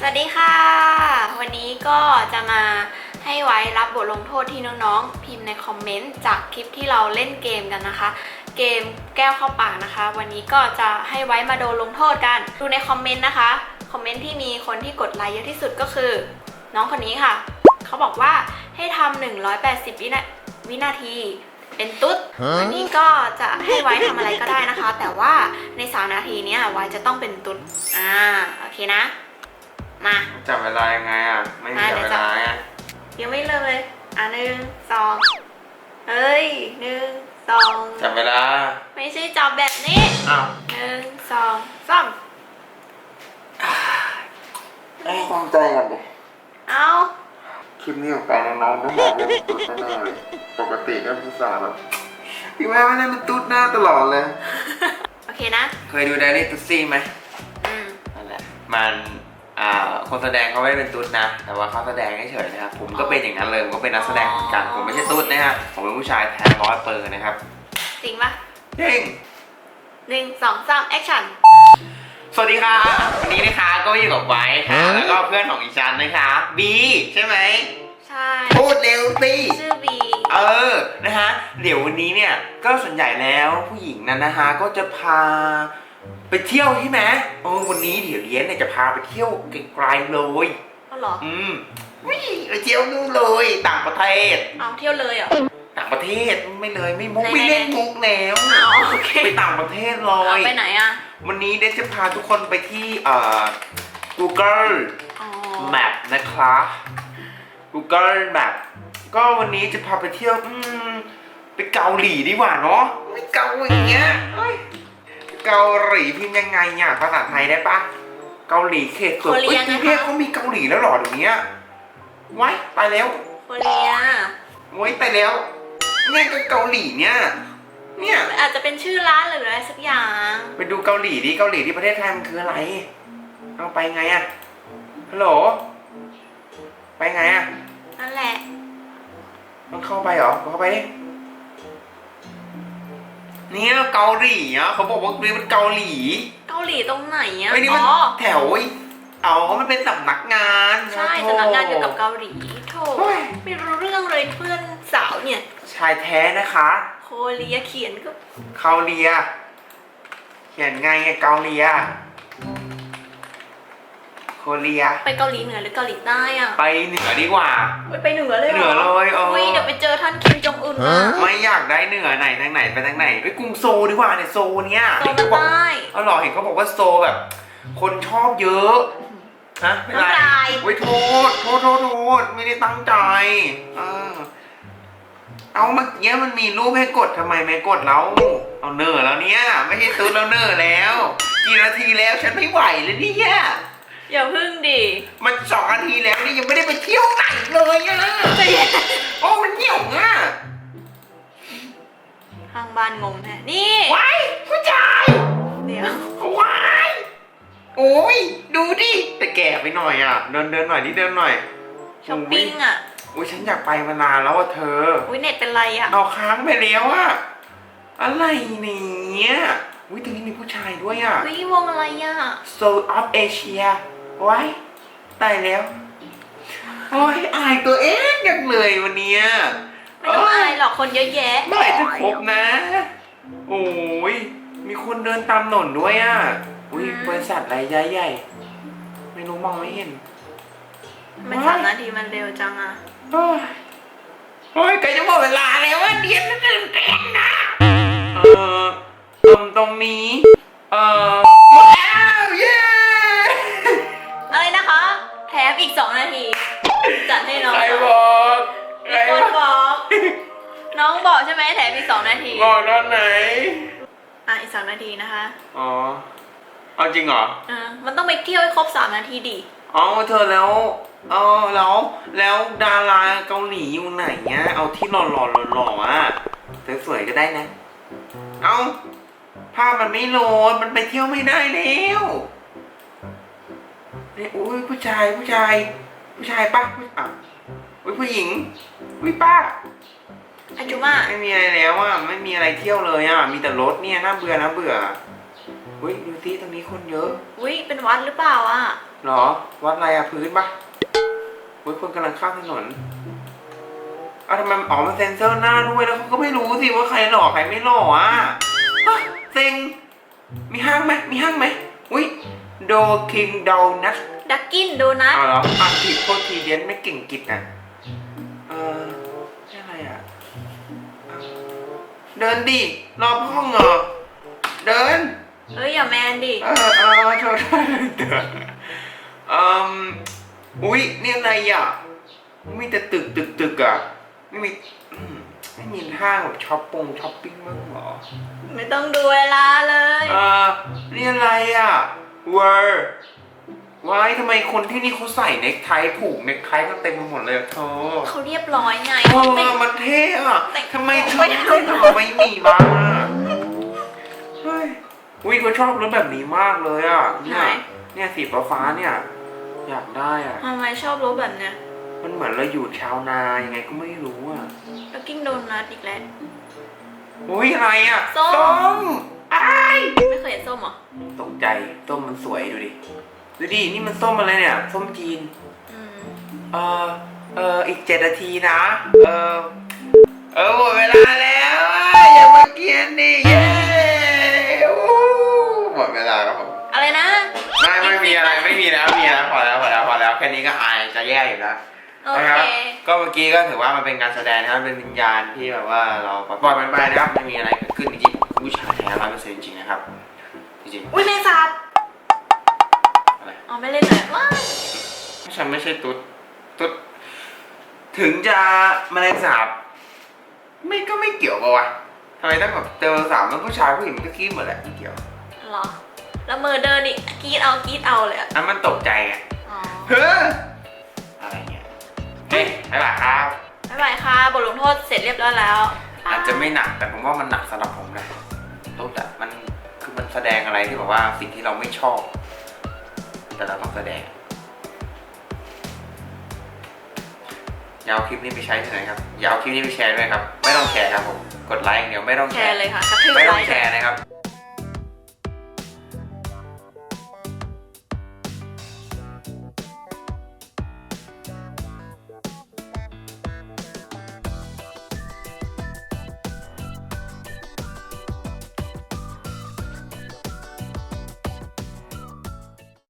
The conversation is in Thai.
สวัสดีค่ะ วันนี้ก็จะมาให้ไว้รับบทลงโทษที่น้องๆ พิมพ์ในคอมเมนต์จากคลิปที่เราเล่นเกมกันนะคะ เกมแก้วเข้าปากนะคะ วันนี้ก็จะให้ไว้มาโดนลงโทษกัน ดูในคอมเมนต์นะคะ คอมเมนต์ที่มีคนที่กดไลค์เยอะที่สุดก็คือ น้องคนนี้ค่ะ เขาบอกว่าให้ทำ180 วินาวินาทีเป็นตุ๊ดวันนี้ก็จะให้ไว้ทำอะไรก็ได้นะคะ แต่ว่าใน3นาทีเนี้ยไว้จะต้องเป็นตุ๊ด อ่า โอเคนะ มา จับเวลายังไงอะ ไม่มีอะจับเดี๋เวยวจับลาไงยังไม่เริ่มเลยอะหนึ่งสองเฮ้ยหนึ่งสองจับเวลา ไม่ใช่จับแบบนี้อ้าวหนึ่งสองสามตั้งใจกันดิเอาคลิปนี้ออกไปน้องๆต้องบอกเรื่องตุ๊ดแน่ๆเลยปกติก็ภาษาแบบพี่แม่ไม่ได้เป็นตุ๊ดหน้าตลอดเลย โอเคนะ เคยดูไดรี่ตุ๊ดซี่ไหมอืมนั่นแหละมันอ่า คนแสดงเขาไม่ได้เป็นตุ๊ดนะ แต่ว่าเขาแสดงเฉยๆนะครับ ผมก็เป็นอย่างนั้นเลยผมก็เป็นนักแสดงเหมือนกัน ผมไม่ใช่ตุ๊ดนะฮะผมเป็นผู้ชายแท้ร้อยเปอร์นะครับ จริงปะจริงหนึ่งสองสามแอคชั่น สวัสดีค่ะ วันนี้นะคะก็อยู่กับไว้ค่ะ แล้วก็เพื่อนของอีชันนะคะ บีใช่ไหม ใช่ พูดเร็วสิชื่อบี เออ นะฮะเดี๋ยววันนี้เนี่ย ก็ส่วนใหญ่แล้วผู้หญิงนั้นนะฮะก็จะพา ไปเที่ยวใช่ไหมเออวันนี้เดี๋ยวเลี้ยนเนี่ยจะพาไปเที่ยวไกลๆเลย ก็เหรออืมวิไปเที่ยวนู่นเลย ต่างประเทศ เอาเที่ยวเลยเหรอ ต่างประเทศไม่เลยไม่มุกไหนๆไม่เล่นมุกแล้วเอาโอเค ไปต่างประเทศเลเอายไปไหนอะ วันนี้เดนจะพาทุกคนไปที่เอ่อ Google อ๋อ Map นะครับ Google Map ก็วันนี้จะพาไปเที่ยว อืม ไปเกาหลีดีกว่าเนาะไม่เกาอย่างเงี้ยเฮ้ย เกาหลีพิมพ์ยังไงเนี่ยภาษาไทยได้ปะเกาหลีเขตเกือบเอ้ยกรุงเทพเขามีเกาหลีแล้วเหรอเดี๋ยวนี้ไว้ตายแล้วโคเรียไว้ตายแล้วเนี่ยก็เกาหลีเนี่ย เนี่ย อาจจะเป็นชื่อร้านหรืออะไรสักอย่าง ไปดูเกาหลีดิเกาหลีที่ประเทศไทยมันคืออะไร เอาไปไงอะฮัลโหล ไปไงอะนั่นแหละต้องเข้าไปเหรอเข้าไปดิ เนี่ยเกาหลีอะเขาบอกว่านี่มันเกาหลีเกาหลีตรงไหนอะไอ้ยนี่มันอ๋อแถวไอ้อ๋อมันเป็นสำนักงานใช่โธ่สำนักงานเกี่ยวกับเกาหลีโถโอ้ยไม่รู้เรื่องเลยเพื่อนสาวเนี่ยชายแท้นะคะโคเรียเขียนก็เกาหลีอะเขียนไงอะเกาหลีอะโค เรีย ไปเกาหลีเหนือหรือเกาหลีใต้อะไปเหนือดีกว่าอุ๊ยไปเหนือเลยเหนือเลยเอออุ๊ยเดี๋ยวไปเจอท่านคิมจองอึนนะไม่อยากได้เหนือไหนทางไหนไปทางไหนไปกรุงโซลดีกว่าเนี่ยโซลเนี่ยโซเห็นมาเขาบอกใต้เอาหรอเห็นเขาบอกว่าโซลแบบ คนชอบเยอะฮะไม่เป็นไรน้ำลายไว้ยโทษโทษโทษโทษไม่ได้ตั้งใจเออเอาเมื่อกี้มันมีรูปให้กดทำไมไม่กดแล้วเอาเนอร์แล้วเนี่ย ไม่ใช่ตุ๊ดแล้วเนอร์แล้วกี่นาทีแล้วฉันไม่ไหวเลยเนี่ย อย่าพึ่งดิมันสองนาทีแล้วนี่ยังไม่ได้ไปเที่ยวไหนเลยอะใจเย็นโอ้มันเหี่ยวอะข้างบ้านงงแท้นี่ว้ายผู้ชายเดี๋ยวว้ายโอ้ยดูดิแต่แก่ไปหน่อยอะ เดินเดินหน่อยดิเดินหน่อยช้อปปิ้งอะอุ้ยฉันอยากไปมานานแล้วอะเธออุ้ยเน็ตเป็นไรอะเอาค้างไปแล้วอะอะไรเนี่ยอุ้ยตรงนี้มีผู้ชายด้วยอะอุ้ยวงอะไรอะ Soul of Asia ว้ายตายแล้ว โอ้ยอายตัวเองจังเลยวันเนี้ยไม่ต้องอายหรอกคนเยอะแยะเมื่อไหร่จะครบนะ โอ้ยมีคนเดินตามถนนด้วยอะ อุ้ยอืมบริษัทอะไรใหญ่ใหญ่ ไม่รู้มองไม่เห็นไม่สามนาทีมันเร็วจังอะโอ้ยโอ้ยใกล้จะหมดเวลาแล้วว่าเดียนนั่นตื่นเต้นนะเออตรงตรงนี้ น้องบอกใช่ไหมแถมอีกสองนาทีบอกตอนไหน อะอีกสองนาทีนะคะอ๋อ เอาจริงเหรอ อ่ามันต้องไปเที่ยวให้ครบสามนาทีดิเอาเธอแล้ว เออแล้วแล้วดาราเกาหลีอยู่ไหนเนี้ยเอาที่หล่อหล่อหล่อๆอะสวยๆก็ได้นะ เอาภาพมันไม่โหลดมันไปเที่ยวไม่ได้แล้วเนี่ยอุ้ยผู้ชายผู้ชาย ผู้ชายปะอะอุ้ยผู้หญิงอุ้ยป้า อาจุมาไม่มีอะไรแล้วอะไม่มีอะไรเที่ยวเลยอะมีแต่รถเนี่ยน่าเบื่อน่าเบื่ออุ้ยดูที่ตรงนี้คนเยอะอุ้ยเป็นวัดหรือเปล่าอะเหรอ วัดอะไรอะพื้นปะเว้ยคนกำลังข้ามถนนเอาทำไมอ๋อมันเซ็นเซอร์หน้าด้วยแล้วเขาก็ไม่รู้สิว่าใครหล่อใครไม่หล่ออะฮะเซ็งมีห้างไหมมีห้างไหมอุ้ยโดคิงโดนัทดักกินโดนัทเอาเหรออ่านผิดโทษทีเดียนไม่เก่งกิจอะ เดินดิรอบห้องเหรอเดินเฮ้ยอย่าแมนดิ เออเออโทษโทษเดินอืมอุ้ยนี่อะไรอะมีแต่ตึกตึกตึกอะไม่มีอืมไม่มีห้างแบบช้อปปงช้อปปิ้งบ้างเหรอไม่ต้องดูเวลาเลย เออนี่อะไรอะเวอร์ วายทำไมคนที่นี่เขาใส่เนคไทผูกเนคไทกันเต็มไปหมดเลยอะเธอเขาเรียบร้อยไงเอไม่อมันเท่อะแต่งทำไมเธอไม่ไม่เอาทำไม่มีบ้างอะเฮ้ยอุ้ยเขาชอบรถแบบนี้มากเลยอะเนี่ไหนยเนี่ยสีฟ้าๆเนี่ย อยากได้อะทำไมชอบรถแบบเนี้ยมันเหมือนเราอยู่ชาวนายังไงก็ไม่รู้อะดักกินโดนัทอีกแล้วอุ้ยอะไรอะส้มมอ้ายไม่เคยเห็นส้มเหรอตกใจส้มมันสวยดูดิ ดูดิ นี่มันส้มอะไรเนี่ย ส้มจีน อืมเออเอออีกเจ็ดนาทีนะ เออเออหมดเวลาแล้วอะอย่ามาเกลียนดิเย้อู้หมดเวลาแล้วผม อะไรนะไม่ไม่มีอะไรไม่มีแล้วมีแล้วพอแล้วพอแล้วพอแล้วแค่นี้ก็อายจะแย่อยู่แล้วโอนะเคครับก็เมื่อกี้ก็ถือว่ามันเป็นการแสดงนะครับเป็นวิญญาณที่แบบว่าเราปล่อยมันไปนะครับไม่มีอะไรเกิดขึ้นจริงๆผมคือผู้ชายแท้ร้อยเปอร์เซ็นต์จริงๆนะครับจริงอุ้ยแมงสาบ ๆอะไรอ๋อไม่เล่นเลยว้ายฉันไม่ใช่ตุ๊ด ตุ๊ด ถึงจะแมลงสาบ ไม่ก็ไม่เกี่ยวปะวะทำไมต้องแบบเจอสาวแล้วผู้ชายผู้หญิงมันก็คิดหมดแหละไม่เกี่ยวเหรอ แล้วมือเดินอีกกรีดเอากรีดเอาเลยอะอันมันตกใจไงอ๋อเฮ้ออะไรเงี้ยเฮ้ยไปละครับบ๊ายบายค่ะบทลงโทษเสร็จเรียบร้อยแล้วอาจจะไม่หนักแต่ผมว่ามันหนักสำหรับผมนะตุ๊ดอะมันคือมันแสดงอะไรที่แบบว่าสิ่งที่เราไม่ชอบ แต่เราต้องแสดงอยาวคลิปนี้ไปใช้ที่ไหนครับอยาวคลิปนี้ไปแชร์ด้วยครับ ไม่ต้องแชร์ครับผม กดไลค์อย่างเดียวไม่ต้องแชแชร์ร์เลยค่ะกระทืบไม่ไลต้องค์แชร์นะครับ